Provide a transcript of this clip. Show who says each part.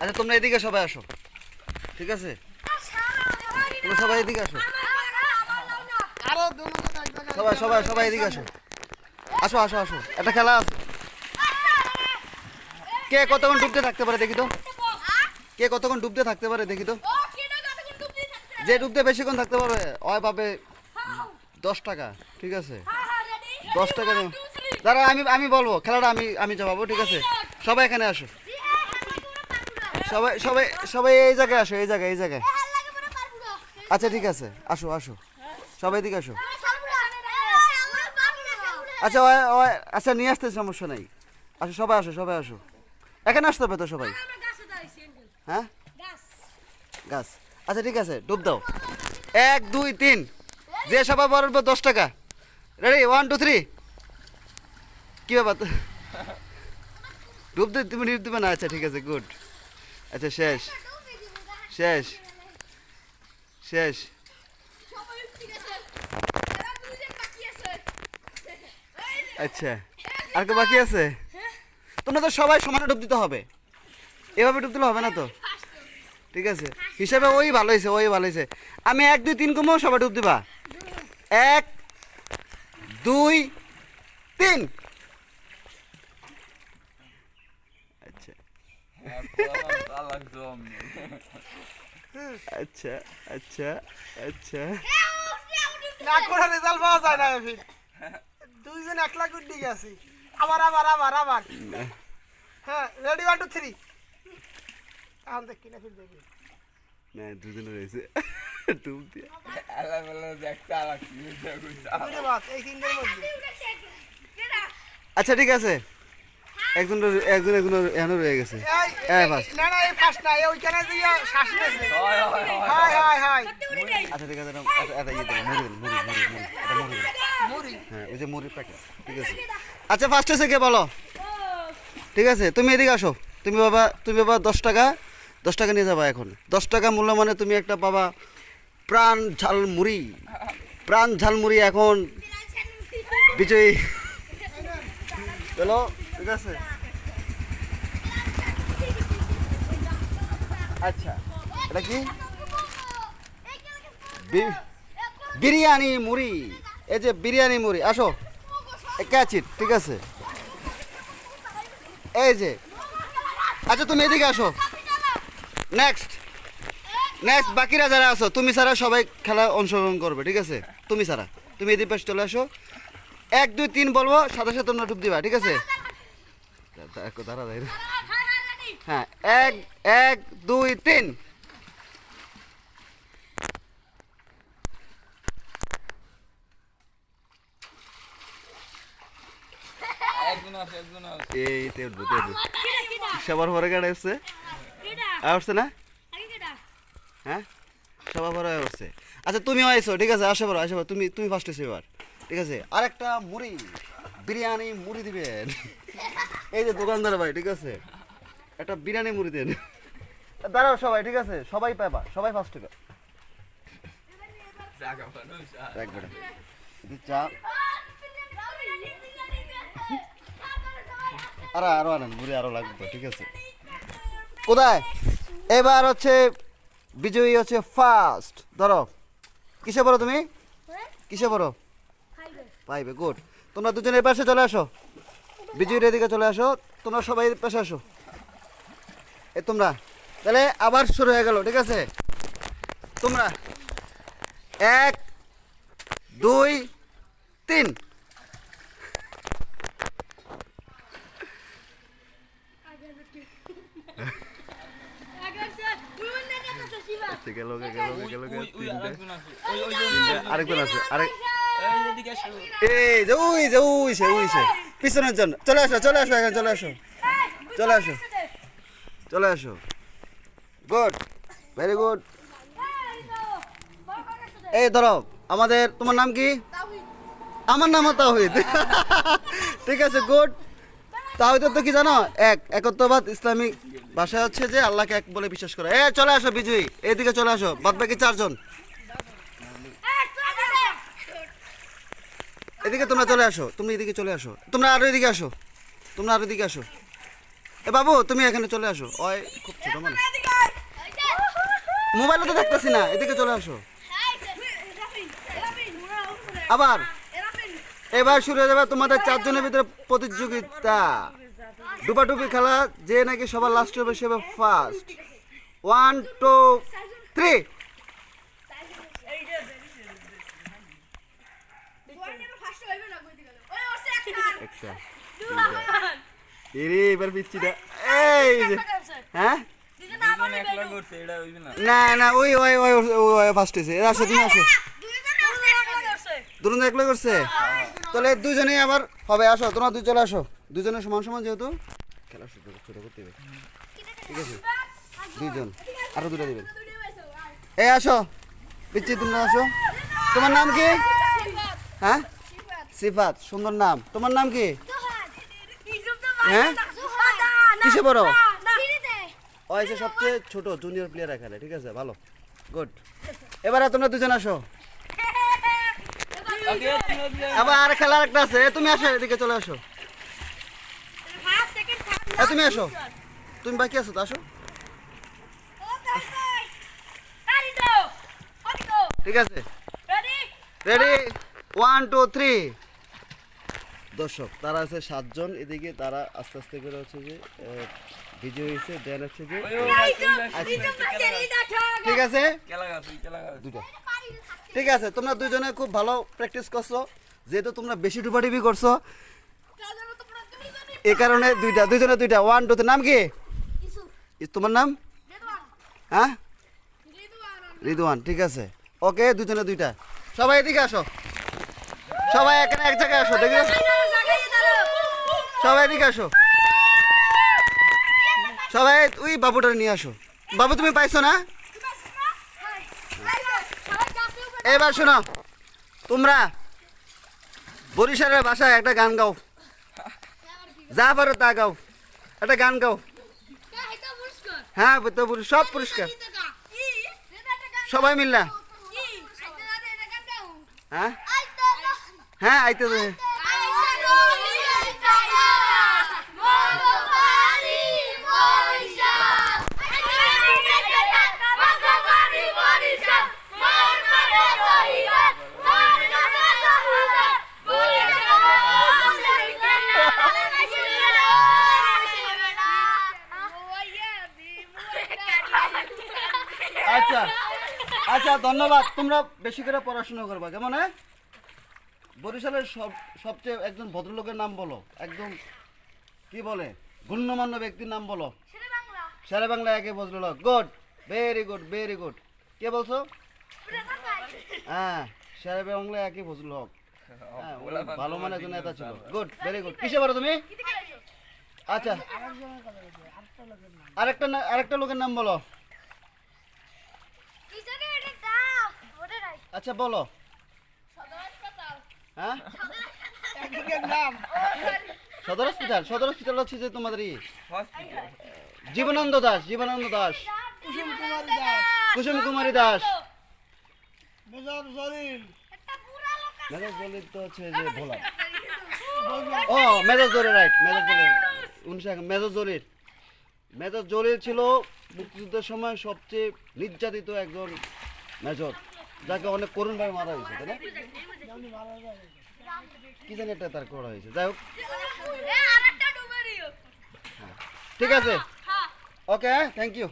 Speaker 1: আচ্ছা তোমরা এদিকে সবাই আসো। ঠিক আছে? তোমরা সবাই এদিকে আসো। সবাই সবাই সবাই এদিকে আসো। আসো আসো আসো। একটা খেলা আছে। কে কতক্ষণ ডুবতে থাকতে পারে দেখি তো? কে কতক্ষণ ডুবতে থাকতে পারে দেখি তো? যে ডুবতে বেশিক্ষণ থাকতে পারবে, ওই পাবে দশ টাকা, ঠিক আছে? দশ টাকা দাঁড়া, আমি আমি বলব, খেলাটা আমি আমি জবাবো ঠিক আছে? সবাই এখানে আসো। সবাই সবাই সবাই এই জায়গায় আসো, এই জায়গায় এই জায়গায়। আচ্ছা ঠিক আছে, আসো আসো। সবাই এদিকে আসো। আচ্ছা আচ্ছা নিয়ে আসতে সমস্যা নাই। আসো, সবাই আসো সবাই আসো। এখানে আসতে হবে তো সবাই? হ্যাঁ? গাছ। আচ্ছা ঠিক আছে, ডুব দাও। এক, দুই, তিন। যে সবাই বরাবর দশ টাকা। রেডি ওয়ান টু থ্রি কি ব্যাপার? ডুব দে, তুমি ডুব দেবে না? আচ্ছা ঠিক আছে গুড আচ্ছা শেষ। শেষ। শেষ। আচ্ছা আর কেউ বাকি আছে? তোমরা তো সবাই সমানে ডুব দিতে হবে। এভাবে ডুব দিলে হবে না তো? ঠিক আছে। হিসাবে ওই ভালো হয়েছে, ওই ভালো হয়েছে। আমি এক, দুই, তিন কমো, সবাই ডুব দিবা। এক, দুই, তিন। আচ্ছা। আচ্ছা আচ্ছা আচ্ছা
Speaker 2: না করে রেজাল্ট পাওয়া যায় না ফির দুইজন একলা গুড্ডি গেছি আবার আবার আবার আবার হ্যাঁ রেডি ওয়ান টু থ্রি এখন দেখ কিনা ফির দেখবি
Speaker 1: না দুজনে রয়েছে ডুব দিয়ে
Speaker 2: বুঝতে পারছ এই তিনদের মধ্যে
Speaker 1: আচ্ছা ঠিক আছে একজন র- একজন এখনও রয়ে গেছে। হ্যাঁ ফার্স্ট
Speaker 2: না না এই ফার্স্ট না ওইখানে যে শ্বাস নিয়েছে হাই হাই হাই
Speaker 1: আচ্ছা ঠিক আছে এটা এটা- এটা ইয়ে দেবো মুড়ি মুড়ি মুড়ি মুড়ি এটা মুড়ি
Speaker 2: মুড়ি।
Speaker 1: হ্যাঁ ওই যে মুড়ির প্যাকেট ঠিক আছে। আচ্ছা ফার্স্ট হয়েছে কে বলো? ঠিক আছে তুমি এদিকে আসো। তুমি বাবা তুমি বাবা দশ টাকা দশ টাকা নিয়ে যাবা এখন। দশ টাকা মূল্য মানে তুমি একটা পাবা প্রাণ ঝাল মুড়ি। প্রাণ ঝাল মুড়ি এখন বিজয়ী। চলো আচ্ছা এটা কি? বিরিয়ানি মুড়ি। এই যে বিরিয়ানি মুড়ি, আসো। ক্যাচ ইট ঠিক আছে? এই যে। আচ্ছা তুমি এদিকে আসো। নেক্সট নেক্সট বাকিরা যারা আছো, তুমি ছাড়া সবাই খেলা অংশগ্রহণ করবে, ঠিক আছে? তুমি ছাড়া। তুমি এদিকে পাশে চলে আসো। এক, দুই, তিন বলব, সাথে সাথে তোমরা ডুব দিবা, ঠিক আছে? দাঁড়া দাঁড়া। হ্যাঁ এক এক দুই তিন। এই তে উঠবো তে উঠবো। সবার পরে গাড়ি আসছে আর না? হ্যাঁ? সবার পরে আচ্ছা তুমিও আইছো ঠিক আছে আসো বড় আসো বড়। তুমি তুমি ফার্স্ট এসো এবার। ঠিক আছে? আর একটা মুড়ি বিরিয়ানি মুড়ি দিবেন। এই যে দোকানদার ভাই ঠিক আছে? একটা বিরিয়ানি মুড়ি দেন। দাঁড়াও সবাই ঠিক আছে? সবাই পাবা সবাই ফার্স্ট টাকা। চা। আরও আরও আনেন মুড়ি আরও লাগবে ঠিক আছে? কোথায়? এবার হচ্ছে বিজয়ী হচ্ছে ফার্স্ট ধরো। কিসে পড়ো তুমি? কিসে পড়ো? পাইবে গুড তোমরা দুজনে এই পাশে চলে আসো। বিজয়ীর এদিকে চলে আসো তোমরা সবাই পাশে আসো। এ তোমরা তাহলে আবার শুরু হয়ে গেল ঠিক আছে? তোমরা এক দুই তিন। আরেকজন আছে। আরেক এই যে ওই যে ওই সে ওই সে পিছনের জন্য। চলে আসো চলে আসো এখানে, চলে আসো। চলে আসো। চলে আসো। গুড ভেরি গুড এই ধরো, আমাদের, তোমার নাম কি? আমার নামও তাহিদ ঠিক আছে গুড তাহিদ তো কি জানো? এক, একত্ববাদ ইসলামিক ভাষা হচ্ছে যে আল্লাহকে এক বলে বিশ্বাস করে। এ, চলে আসো, বিজয়ী। এদিকে চলে আসো, বাদ বাকি চারজন। এদিকে তোমরা চলে আসো, তুমি এদিকে চলে আসো। তোমরা আরও এদিকে আসো, তোমরা আরও এদিকে আসো। এ বাবু, তুমি এখানে চলে আসো। ওই, খুব ছোট মানুষ। মোবাইলে তো দেখতেছি না, এদিকে চলে আসো। আবার, এবার শুরু হয়ে যাবে তোমাদের চারজনের ভিতরে প্রতিযোগিতা। ডুবাডুবি খেলা, যে নাকি সবার লাস্ট হবে, সে ফার্স্ট ওয়ান টু থ্রি একটা এরে এবার পিচ্ছিটা এই হ্যাঁ?
Speaker 3: না।
Speaker 1: না না ওই ওই ওই ওই ফার্স্ট হয়েছে এ আসো তুমি আসো। দুজন একলা করছে? তাহলে দুজনেই আবার হবে আসো তোমরা দুই চলে আসো। দুজনের সমান সমান যেহেতু খেলা শুরু ছোট করতে হবে। ঠিক আছে? দুইজন আরও দুটো দিবেন। এই আসো। পিচ্ছি তোমরা আসো। তোমার নাম কি? হ্যাঁ? সিফাত সুন্দর নাম। তোমার নাম কি? হ্যাঁ? কিসে বড়? ও হচ্ছে সবচেয়ে ছোট জুনিয়র প্লেয়ার এখানে ঠিক আছে? ভালো। গুড এবারে তোমরা দুজন আসো। আবার আর খেলার একটা আছে। তুমি আসো এদিকে চলে আসো। তুমি আসো। তুমি বাকি আছো তো আসো। ঠিক আছে। রেডি ওয়ান টু থ্রি দর্শক তারা আছে সাতজন এদিকে তারা আস্তে আস্তে করে হচ্ছে যে বিজয় হয়েছে দেন হচ্ছে যে ঠিক আছে? দুটো ঠিক আছে তোমরা দুজনে খুব ভালো প্র্যাকটিস করছ যেহেতু তোমরা বেশি ডুবাডুবি করছ এই কারণে দুইটা দুইজনে দুইটা। ওয়ান টু নাম কি? তোমার নাম? হ্যাঁ? রিদওয়ান। ঠিক আছে। ওকে দুজনে দুইটা। সবাই এদিকে আসো। সবাই এখানে এক জায়গায় আসো দেখি। সবাই এদিকে আসো। সবাই ওই বাবুটা নিয়ে আসো। বাবু, তুমি পাইছো না? এবার শোনো, তোমরা বরিশালের বাসায় একটা গান গাও। যা পারো তা গাও। একটা গান গাও। হ্যাঁ সব পুরস্কার। সবাই মিললা? হ্যাঁ? হ্যাঁ আইতে আচ্ছা ধন্যবাদ। তোমরা বেশি করে পড়াশোনা করবা কেমন হ্যাঁ? বরিশালের সব সবচেয়ে একজন ভদ্রলোকের নাম বলো। একদম কি বলে? গণ্যমান্য ব্যক্তির নাম বলো। সারা বাংলা একে ভদ্রলোক good very good very good কে বলছো? হ্যাঁ সারা বাংলা একই ভদ্রলোক হ্যাঁ, ভালো মানে একজন নেতা ছিল। গুড ভেরি গুড কিসে পারো তুমি? আচ্ছা। আরেকটা আরেকটা লোকের নাম বলো। আচ্ছা বলো। হ্যাঁ? সদর হসপিটাল সদর হসপিটাল হচ্ছে যে তোমাদের জীবনানন্দ দাস জীবনানন্দ দাস।
Speaker 2: কুসুম কুমারী দাস। মেজর জলিল
Speaker 1: তো হচ্ছে যে ভোলা। ও, মেজাজ জলির রাইট মেজাজ জলির উনিশশো মেজাজ জলির মেজাজ জলির ছিল মুক্তিযুদ্ধের সময় সবচেয়ে নির্যাতিত একজন মেজর। যাকে অনেক করুণভাবে মারা হয়েছে তাই না? কি জানি একটা তার করা হয়েছে। যাই হোক। ঠিক আছে। Okay thank you